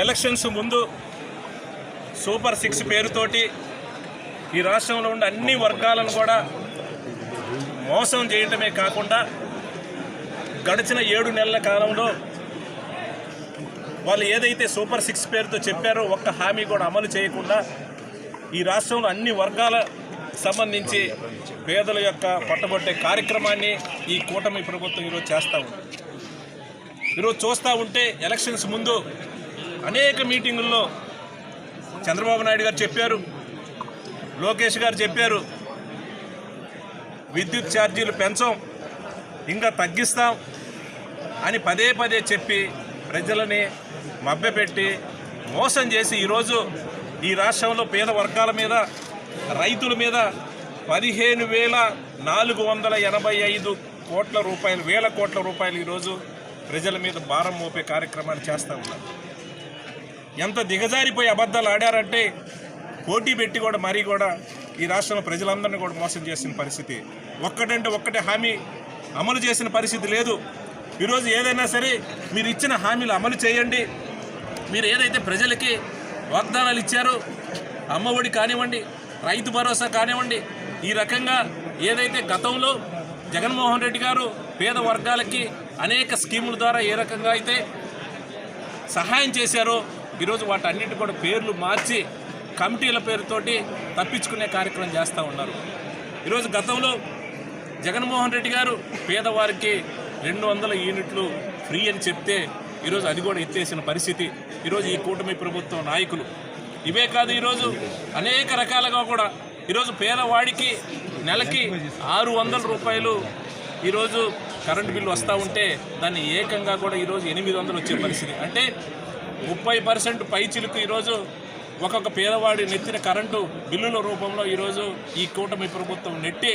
Elections ముందు super six పేరుతోటి ఈ రాష్ట్రంలో ఉండే అన్ని వర్గాలను కూడా మోసం చేయటమే కాకుండా గడిచిన ఏడు నెలల కాలంలో వాళ్ళు ఏదైతే సూపర్ సిక్స్ పేరుతో చెప్పారో ఒక్క హామీ కూడా అమలు చేయకుండా ఈ రాష్ట్రంలో అన్ని వర్గాల సంబంధించి పేదల యొక్క పట్టబట్టే కార్యక్రమాన్ని ఈ కూటమి ప్రభుత్వం ఈరోజు చేస్తూ ఉంది. ఈరోజు చూస్తూ ఉంటే ఎలక్షన్స్ ముందు అనేక మీటింగుల్లో చంద్రబాబు నాయుడు గారు చెప్పారు లోకేష్ గారు చెప్పారు విద్యుత్ ఛార్జీలు పెంచం ఇంకా తగ్గిస్తాం అని పదే పదే చెప్పి ప్రజలని మభ్యపెట్టి మోసం చేసి ఈరోజు ఈ రాష్ట్రంలో పేద వర్గాల మీద రైతుల మీద పదిహేను వేల నాలుగు వందల ఎనభై ఐదు కోట్ల రూపాయలు వేల కోట్ల రూపాయలు ఈరోజు ప్రజల మీద భారం మోపే కార్యక్రమాన్ని చేస్తూ ఉన్నారు. ఎంత దిగజారిపోయి అబద్ధాలు ఆడారంటే పోటీ పెట్టి కూడా మరీ కూడా ఈ రాష్ట్రంలో ప్రజలందరినీ కూడా మోసం చేసిన పరిస్థితి. ఒక్కటంటే ఒక్కటే హామీ అమలు చేసిన పరిస్థితి లేదు. ఈరోజు ఏదైనా సరే మీరు ఇచ్చిన హామీలు అమలు చేయండి. మీరు ఏదైతే ప్రజలకి వాగ్దానాలు ఇచ్చారో అమ్మఒడి కానివ్వండి రైతు భరోసా కానివ్వండి ఈ రకంగా ఏదైతే గతంలో జగన్మోహన్ రెడ్డి గారు పేద వర్గాలకి అనేక స్కీముల ద్వారా ఏ రకంగా అయితే సహాయం చేశారో ఈరోజు వాటన్నిటి కూడా పేర్లు మార్చి కమిటీల పేరుతోటి తప్పించుకునే కార్యక్రమం చేస్తూ ఉన్నారు. ఈరోజు గతంలో జగన్మోహన్ రెడ్డి గారు పేదవారికి రెండు వందల యూనిట్లు ఫ్రీ అని చెప్తే ఈరోజు అది కూడా ఎత్తేసిన పరిస్థితి. ఈరోజు ఈ కూటమి ప్రభుత్వం నాయకులు. ఇవే కాదు ఈరోజు అనేక రకాలుగా కూడా ఈరోజు పేదవాడికి నెలకి ఆరు వందల రూపాయలు ఈరోజు కరెంటు బిల్లు వస్తూ ఉంటే దాన్ని ఏకంగా కూడా ఈరోజు ఎనిమిది వందలు వచ్చే పరిస్థితి. అంటే ముప్పై పర్సెంట్ పై చిలుకు ఈరోజు ఒక్కొక్క పేదవాడి నెత్తిన కరెంటు బిల్లుల రూపంలో ఈరోజు ఈ కూటమి ప్రభుత్వం నెట్టి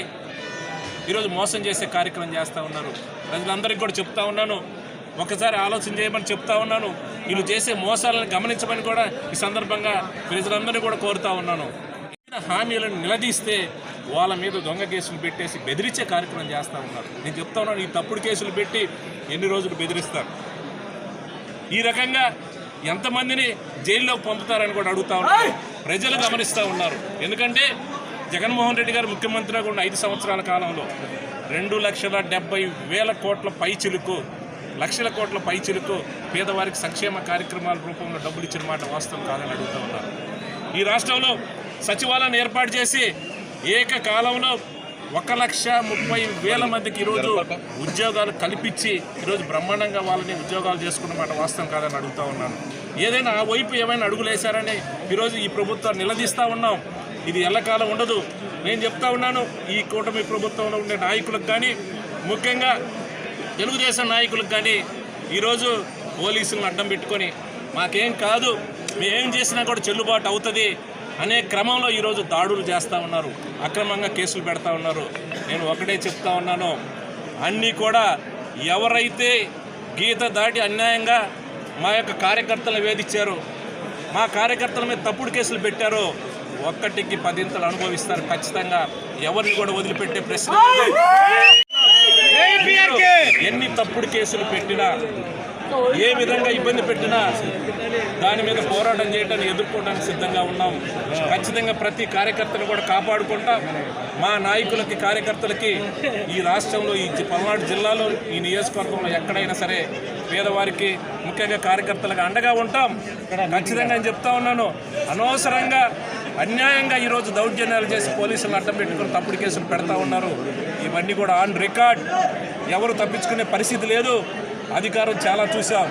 ఈరోజు మోసం చేసే కార్యక్రమం చేస్తూ ఉన్నారు. ప్రజలందరికీ కూడా చెప్తా ఉన్నాను. ఒకసారి ఆలోచన చేయమని చెప్తా ఉన్నాను. వీళ్ళు చేసే మోసాలను గమనించమని కూడా ఈ సందర్భంగా ప్రజలందరినీ కూడా కోరుతా ఉన్నాను. హామీలను నిలదీస్తే వాళ్ళ మీద దొంగ కేసులు పెట్టేసి బెదిరించే కార్యక్రమం చేస్తూ ఉన్నారు. నేను చెప్తా ఉన్నాను ఈ తప్పుడు కేసులు పెట్టి ఎన్ని రోజులు బెదిరిస్తారు? ఈ రకంగా ఎంతమందిని జైల్లో పంపుతారని కూడా అడుగుతా ఉన్నారు. ప్రజలు గమనిస్తూ ఉన్నారు. ఎందుకంటే జగన్మోహన్ రెడ్డి గారు ముఖ్యమంత్రిగా ఉన్న ఐదు సంవత్సరాల కాలంలో రెండు లక్షల డెబ్బై వేల కోట్ల పైచిలుకు లక్షల కోట్ల పైచిలుకు పేదవారికి సంక్షేమ కార్యక్రమాల రూపంలో డబ్బులు ఇచ్చిన మాట వాస్తవం కాదని అడుగుతూ ఉన్నారు. ఈ రాష్ట్రంలో సచివాలయాన్ని ఏర్పాటు చేసి ఏకకాలంలో ఒక లక్ష ముప్పై వేల మందికి ఈరోజు ఉద్యోగాలు కల్పించి ఈరోజు బ్రహ్మాండంగా వాళ్ళని ఉద్యోగాలు చేసుకున్నమాట వాస్తవం కాదని అడుగుతా ఉన్నాను. ఏదైనా ఆ వైపు ఏమైనా అడుగులేశారని ఈరోజు ఈ ప్రభుత్వాన్ని నిలదీస్తూ ఉన్నాం. ఇది ఎల్లకాలం ఉండదు. నేను చెప్తా ఉన్నాను ఈ కూటమి ప్రభుత్వంలో ఉండే నాయకులకు కానీ ముఖ్యంగా తెలుగుదేశం నాయకులకు కానీ ఈరోజు పోలీసులను అడ్డం పెట్టుకొని మాకేం కాదు మేమేం చేసినా కూడా చెల్లుబాటు అవుతుంది. అనే క్రమంలో ఈరోజు దాడులు చేస్తూ ఉన్నారు. అక్రమంగా కేసులు పెడతా ఉన్నారు. నేను ఒకటే చెప్తా ఉన్నాను. అన్నీ కూడా ఎవరైతే గీత దాటి అన్యాయంగా మా యొక్క కార్యకర్తలను వేధించారో మా కార్యకర్తల మీద తప్పుడు కేసులు పెట్టారో ఒక్కటికి పదింతలు అనుభవిస్తారు ఖచ్చితంగా. ఎవరిని కూడా వదిలిపెట్టే ప్రశ్న. ఎన్ని తప్పుడు కేసులు పెట్టినా ఏ విధంగా ఇబ్బంది పెట్టినా దాని మీద పోరాటం చేయడానికి ఎదుర్కోవడానికి సిద్ధంగా ఉన్నాం. ఖచ్చితంగా ప్రతి కార్యకర్తను కూడా కాపాడుకుంటాం మా నాయకులకి కార్యకర్తలకి ఈ రాష్ట్రంలో ఈ పల్నాడు జిల్లాలో ఈ నియోజకవర్గంలో ఎక్కడైనా సరే పేదవారికి ముఖ్యంగా కార్యకర్తలకు అండగా ఉంటాం. ఖచ్చితంగా నేను చెప్తా ఉన్నాను. అనవసరంగా అన్యాయంగా ఈరోజు దౌర్జన్యాలు చేసి పోలీసులను అడ్డం పెట్టుకుని తప్పుడు కేసులు పెడతా ఉన్నారు. ఇవన్నీ కూడా ఆన్ రికార్డ్. ఎవరు తప్పించుకునే పరిస్థితి లేదు. అధికారం చాలా చూసాం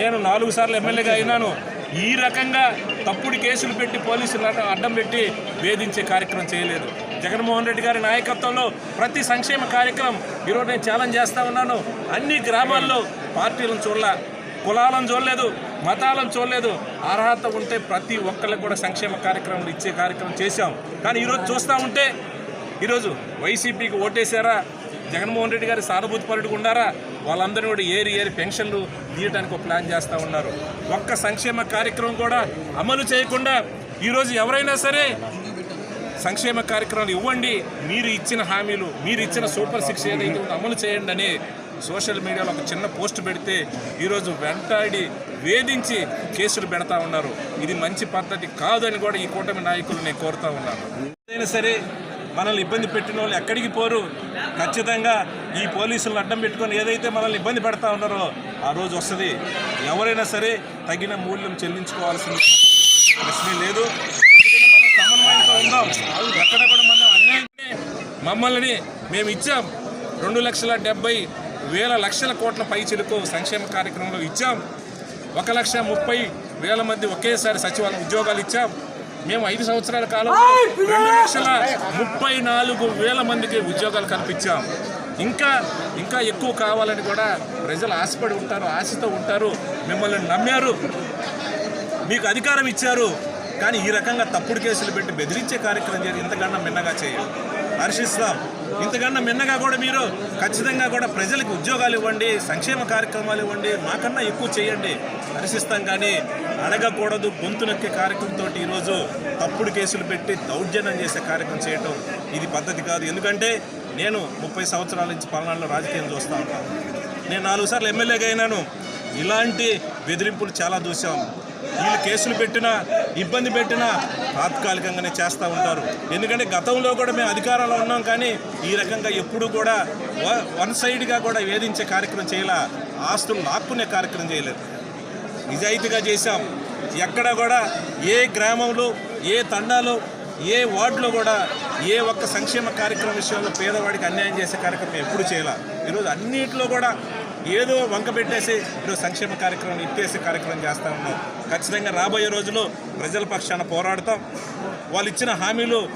నేను నాలుగు సార్లు ఎమ్మెల్యేగా అయినాను. ఈ రకంగా తప్పుడు కేసులు పెట్టి పోలీసులు అడ్డం పెట్టి వేధించే కార్యక్రమం చేయలేదు. జగన్మోహన్ రెడ్డి గారి నాయకత్వంలో ప్రతి సంక్షేమ కార్యక్రమం ఈరోజు నేను ఛాలెంజ్ చేస్తూ ఉన్నాను. అన్ని గ్రామాల్లో పార్టీలను చూడలే కులాలను చూడలేదు మతాలను చూడలేదు. అర్హత ఉంటే ప్రతి ఒక్కరికి కూడా సంక్షేమ కార్యక్రమాలు ఇచ్చే కార్యక్రమం చేశాం. కానీ ఈరోజు చూస్తూ ఉంటే ఈరోజు వైసీపీకి ఓటేశారా? జగన్మోహన్ రెడ్డి గారి సానుభూతి పరుడుగా ఉన్నారా వాళ్ళందరూ కూడా ఏరి ఏరి పెన్షన్లు తీయడానికి ఒక ప్లాన్ చేస్తూ ఉన్నారు. ఒక్క సంక్షేమ కార్యక్రమం కూడా అమలు చేయకుండా ఈరోజు ఎవరైనా సరే సంక్షేమ కార్యక్రమాలు ఇవ్వండి మీరు ఇచ్చిన హామీలు మీరు ఇచ్చిన సూపర్ సిక్స్ ఏదైతే అమలు చేయండి అని సోషల్ మీడియాలో ఒక చిన్న పోస్ట్ పెడితే ఈరోజు వెంటాడి వేధించి కేసులు పెడతా ఉన్నారు. ఇది మంచి పద్ధతి కాదని కూడా ఈ కూటమి నాయకులు నేను కోరుతా ఉన్నాను. ఏదైనా సరే మనల్ని ఇబ్బంది పెట్టిన వాళ్ళు ఎక్కడికి పోరు. ఖచ్చితంగా ఈ పోలీసులను అడ్డం పెట్టుకొని ఏదైతే మనల్ని ఇబ్బంది పెడతా ఉన్నారో ఆ రోజు వస్తుంది. ఎవరైనా సరే తగిన మూల్యం చెల్లించుకోవాల్సిన ప్రశ్నే లేదు. మనం సమన్వయంతో ఉందాం ఎక్కడ కూడా మనం అన్యాయం మమ్మల్ని మేము ఇచ్చాం. రెండు లక్షల డెబ్బై వేల లక్షల కోట్ల పై చిలుకు సంక్షేమ కార్యక్రమంలో ఇచ్చాం. ఒక లక్ష ముప్పై వేల మంది ఒకేసారి సచివాలయం ఉద్యోగాలు ఇచ్చాం. మేము ఐదు సంవత్సరాల కాలంలో రెండు లక్షల ముప్పై నాలుగు వేల మందికి ఉద్యోగాలు కల్పించాం. ఇంకా ఇంకా ఎక్కువ కావాలని కూడా ప్రజలు ఆశపడి ఉంటారు ఆశతో ఉంటారు. మిమ్మల్ని నమ్మారు. మీకు అధికారం ఇచ్చారు. కానీ ఈ రకంగా తప్పుడు కేసులు పెట్టి బెదిరించే కార్యక్రమం చేసి ఇంతకన్నా మిన్నగా చేయాలి. హర్షిస్తాం ఇంతకన్నా మిన్నగా కూడా మీరు ఖచ్చితంగా కూడా ప్రజలకు ఉద్యోగాలు ఇవ్వండి సంక్షేమ కార్యక్రమాలు ఇవ్వండి మాకన్నా ఎక్కువ చేయండి. హర్షిస్తాం కానీ అడగకూడదు గొంతు నొక్కే కార్యక్రమంతో ఈరోజు తప్పుడు కేసులు పెట్టి దౌర్జన్యం చేసే కార్యక్రమం చేయటం ఇది పద్ధతి కాదు. ఎందుకంటే నేను ముప్పై సంవత్సరాల నుంచి పల్నాడులో రాజకీయం చూస్తూ ఉంటాను నేను నాలుగు సార్లు ఎమ్మెల్యేగా అయినాను. ఇలాంటి బెదిరింపులు చాలా చూసాం వీళ్ళు కేసులు పెట్టినా ఇబ్బంది పెట్టినా తాత్కాలికంగానే చేస్తూ ఉంటారు. ఎందుకంటే గతంలో కూడా మేము అధికారంలో ఉన్నాం కానీ ఈ రకంగా ఎప్పుడు కూడా వ- వన్ సైడ్గా కూడా వేధించే కార్యక్రమం చేయలే ఆస్తులు లాక్కునే కార్యక్రమం చేయలేదు. నిజాయితీగా చేశాం. ఎక్కడ కూడా ఏ గ్రామంలో ఏ తండాలో ఏ వార్డులో కూడా ఏ ఒక్క సంక్షేమ కార్యక్రమం విషయంలో పేదవాడికి అన్యాయం చేసే కార్యక్రమం ఎప్పుడు చేయాల. ఈరోజు అన్నింటిలో కూడా ఏదో వంక పెట్టేసి ఇప్పుడు సంక్షేమ కార్యక్రమం ఇప్పేసే కార్యక్రమం చేస్తూ ఉన్నాం. ఖచ్చితంగా రాబోయే రోజుల్లో ప్రజల పక్షాన పోరాడతాం. వాళ్ళు ఇచ్చిన హామీలు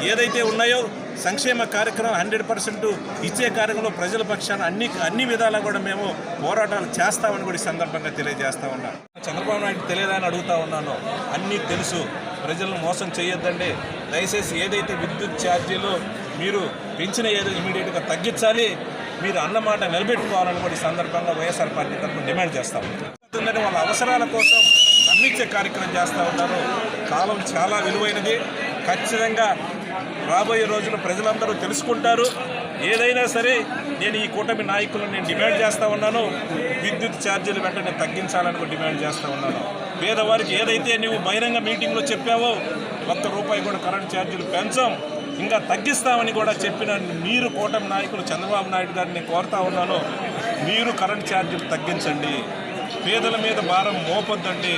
ఏదైతే ఉన్నాయో సంక్షేమ కార్యక్రమం హండ్రెడ్ పర్సెంట్ ఇచ్చే కార్యక్రమంలో ప్రజల పక్షాన అన్ని అన్ని విధాలా కూడా మేము పోరాటాలు చేస్తామని కూడా ఈ సందర్భంగా తెలియజేస్తా ఉన్నాం. చంద్రబాబు నాయుడు తెలియదా అని అడుగుతా ఉన్నాను. అన్నీ తెలుసు. ప్రజలను మోసం చేయొద్దండి. దయచేసి ఏదైతే విద్యుత్ ఛార్జీలు మీరు పెంచిన ఏదో ఇమీడియట్గా తగ్గించాలి మీరు అన్నమాట నిలబెట్టుకోవాలని కూడా ఈ సందర్భంగా వైఎస్ఆర్ పార్టీ తరఫున డిమాండ్ చేస్తాం ఉంటారు వాళ్ళ అవసరాల కోసం నమ్మించే కార్యక్రమం చేస్తూ ఉన్నారు. కాలం చాలా విలువైనది. ఖచ్చితంగా రాబోయే రోజులు ప్రజలందరూ తెలుసుకుంటారు. ఏదైనా సరే నేను ఈ కూటమి నాయకులను నేను డిమాండ్ చేస్తూ ఉన్నాను. విద్యుత్ ఛార్జీలు వెంటనే తగ్గించాలని కూడా డిమాండ్ చేస్తూ ఉన్నాను. పేదవారికి ఏదైతే నువ్వు బహిరంగ మీటింగ్లో చెప్పావో ఒక్క రూపాయి కూడా కరెంట్ ఛార్జీలు పెంచాం. ఇంకా తగ్గిస్తామని కూడా చెప్పిన మీరు కూటమి నాయకులు చంద్రబాబు నాయుడు గారిని కోరుతా ఉన్నాను. మీరు కరెంట్ ఛార్జీలు తగ్గించండి. పేదల మీద భారం మోపొద్దండి.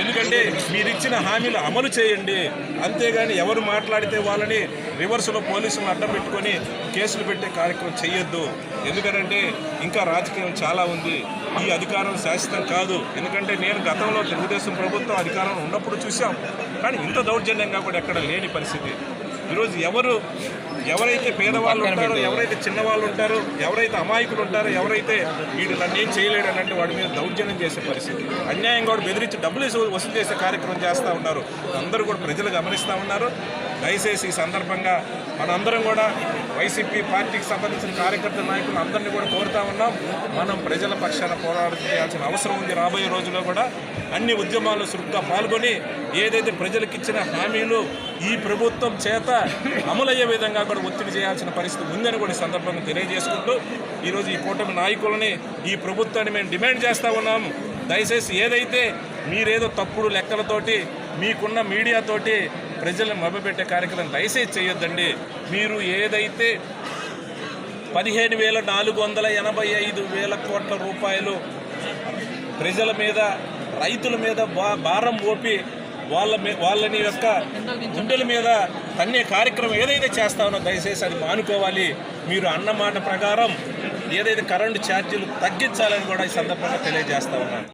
ఎందుకంటే మీరు ఇచ్చిన హామీలు అమలు చేయండి. అంతేగాని ఎవరు మాట్లాడితే వాళ్ళని రివర్స్లో పోలీసులు అడ్డం పెట్టుకొని కేసులు పెట్టే కార్యక్రమం చేయొద్దు ఎందుకంటే ఇంకా రాజకీయం చాలా ఉంది. ఈ అధికారం శాశ్వతం కాదు. ఎందుకంటే నేను గతంలో తెలుగుదేశం ప్రభుత్వం అధికారంలో ఉన్నప్పుడు చూసాం కానీ ఇంత దౌర్జన్యంగా కూడా ఎక్కడ లేని పరిస్థితి. ఈరోజు ఎవరు ఎవరైతే పేదవాళ్ళు ఉంటారో ఎవరైతే చిన్నవాళ్ళు ఉంటారో ఎవరైతే అమాయకులు ఉంటారో ఎవరైతే వీడు నన్ను ఏం చేయలేడు అన్నట్టు వాడి మీద దౌర్జన్యం చేసే పరిస్థితి. అన్యాయంగా కూడా బెదిరించి డబ్బులు వేసి వసూలు చేసే కార్యక్రమం చేస్తూ ఉన్నారు. అందరూ కూడా ప్రజలు గమనిస్తూ ఉన్నారు. దయచేసి ఈ సందర్భంగా మనందరం కూడా వైసీపీ పార్టీకి సంబంధించిన కార్యకర్త నాయకులు అందరినీ కూడా కోరుతా ఉన్నాం. మనం ప్రజల పక్షాన పోరాటం చేయాల్సిన అవసరం ఉంది. రాబోయే రోజుల్లో కూడా అన్ని ఉద్యమాల్లో చురుగ్గా పాల్గొని ఏదైతే ప్రజలకు ఇచ్చిన హామీలు ఈ ప్రభుత్వం చేత అమలయ్యే విధంగా కూడా ఒత్తిడి చేయాల్సిన పరిస్థితి ఉందని కూడా ఈ సందర్భంగా తెలియజేసుకుంటూ ఈరోజు ఈ కూటమి నాయకులని ఈ ప్రభుత్వాన్ని మేము డిమాండ్ చేస్తూ ఉన్నాము దయచేసి ఏదైతే మీరేదో తప్పుడు లెక్కలతోటి మీకున్న మీడియాతోటి ప్రజలను మభ్యపెట్టే కార్యక్రమం దయచేసి చేయొద్దండి. మీరు ఏదైతే పదిహేను వేల నాలుగు వందల ఎనభై ఐదు వేల కోట్ల రూపాయలు ప్రజల మీద రైతుల మీద బా భారం ఓపి వాళ్ళ వాళ్ళని యొక్క గుండెల మీద తన్నే కార్యక్రమం ఏదైతే చేస్తామో దయచేసి అది మానుకోవాలి. మీరు అన్నమాట ప్రకారం ఏదైతే కరెంటు ఛార్జీలు తగ్గించాలని కూడా ఈ సందర్భంగా తెలియజేస్తా ఉన్నాను.